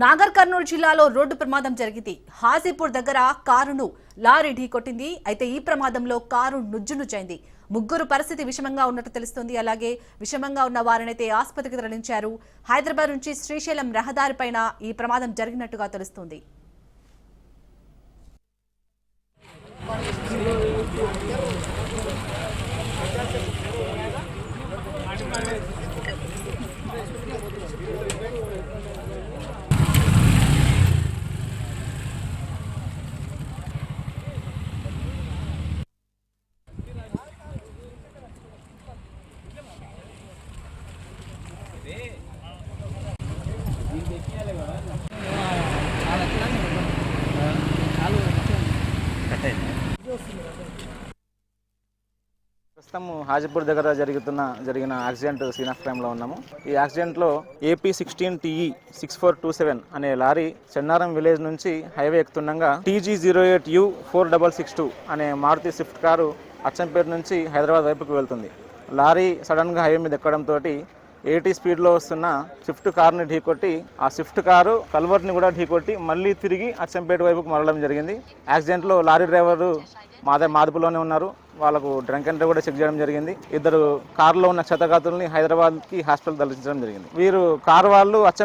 నాగర్ కర్నూలు జిల్లాలో రోడ్డు ప్రమాదం జరిగింది. హాజీపూర్ దగ్గర కారును లారీ ఢీకొట్టింది అయితే ఈ ప్రమాదంలో కారు నుజ్జునుచ్చైంది ముగ్గురు పరిస్థితి విషమంగా ఉన్నట్టు తెలుస్తుంది. అలాగే విషమంగా ఉన్న వారినైతే ఆసుపత్రికి తరలించారు. హైదరాబాద్ నుంచి శ్రీశైలం రహదారిపైన ఈ ప్రమాదం జరిగినట్టుగా తెలుస్తుంది. ప్రస్తుతం హాజీపూర్ దగ్గర జరుగుతున్న జరిగిన యాక్సిడెంట్ సీన్ ఆఫ్ క్రైమ్లో ఉన్నాము. ఈ యాక్సిడెంట్లో AP sixteen TE six four two seven అనే లారీ చెన్నారం విలేజ్ నుంచి highway ఎక్కుతుండగా TG zero eight U four double six two అనే మారుతి స్విఫ్ట్ కారు అచ్చంపేట నుంచి హైదరాబాద్ వైపుకు వెళ్తుంది. లారీ సడన్గా హైవే మీద ఎక్కడంతో ఎయిటీ స్పీడ్లో వస్తున్న స్విఫ్ట్ కార్ని ఢీకొట్టి ఆ స్విఫ్ట్ కారు కల్వర్ని కూడా ఢీకొట్టి మళ్ళీ తిరిగి అచ్చంపేట వైపుకు మరలడం జరిగింది. యాక్సిడెంట్లో లారీ డ్రైవరు మాదే మాదుపులోనే ఉన్నారు. వాళ్ళకు డ్రంక్ అండ్ కూడా చెక్ చేయడం జరిగింది. ఇద్దరు కారులో ఉన్న క్షతగాతుల్ని హైదరాబాద్కి హాస్పిటల్ తరలించడం జరిగింది. వీరు కారు వాళ్ళు అచ్చం